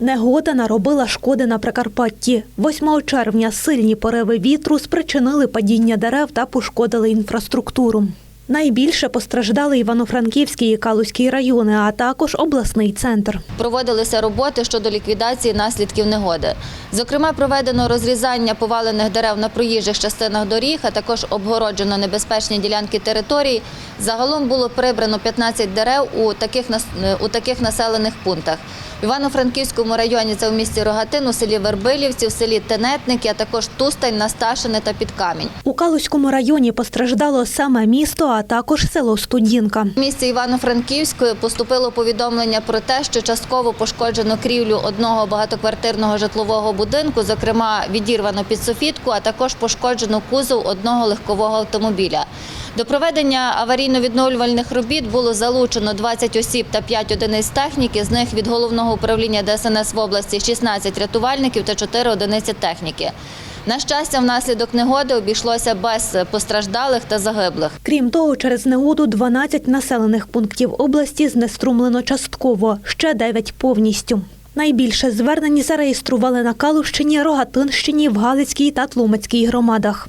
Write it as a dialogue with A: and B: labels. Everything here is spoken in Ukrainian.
A: Негода наробила шкоди на Прикарпатті. 8 червня сильні пориви вітру спричинили падіння дерев та пошкодили інфраструктуру. Найбільше постраждали Івано-Франківський і Калузький райони, а також обласний центр.
B: Проводилися роботи щодо ліквідації наслідків негоди. Зокрема, проведено розрізання повалених дерев на проїжджих частинах доріг, а також обгороджено небезпечні ділянки територій. Загалом було прибрано 15 дерев у таких, у таких населених пунктах. В Івано-Франківському районі це в місті Рогатин, у селі Вербилівці, в селі Тенетники, а також Тустань, Насташине та Підкамінь.
A: У Калузькому районі постраждало саме місто, а також село Студінка.
B: В місті Івано-Франківської поступило повідомлення про те, що частково пошкоджено крівлю одного багатоквартирного житлового будинку, зокрема відірвано підсофітку, а також пошкоджено кузов одного легкового автомобіля. До проведення аварійно-відновлювальних робіт було залучено 20 осіб та 5 одиниць техніки. З них від головного управління ДСНС в області 16 рятувальників та 4 одиниці техніки. На щастя, внаслідок негоди обійшлося без постраждалих та загиблих.
A: Крім того, через негоду 12 населених пунктів області знеструмлено частково, ще 9 повністю. Найбільше звернень зареєстрували на Калущині, Рогатинщині, в Галицькій та Тлумацькій громадах.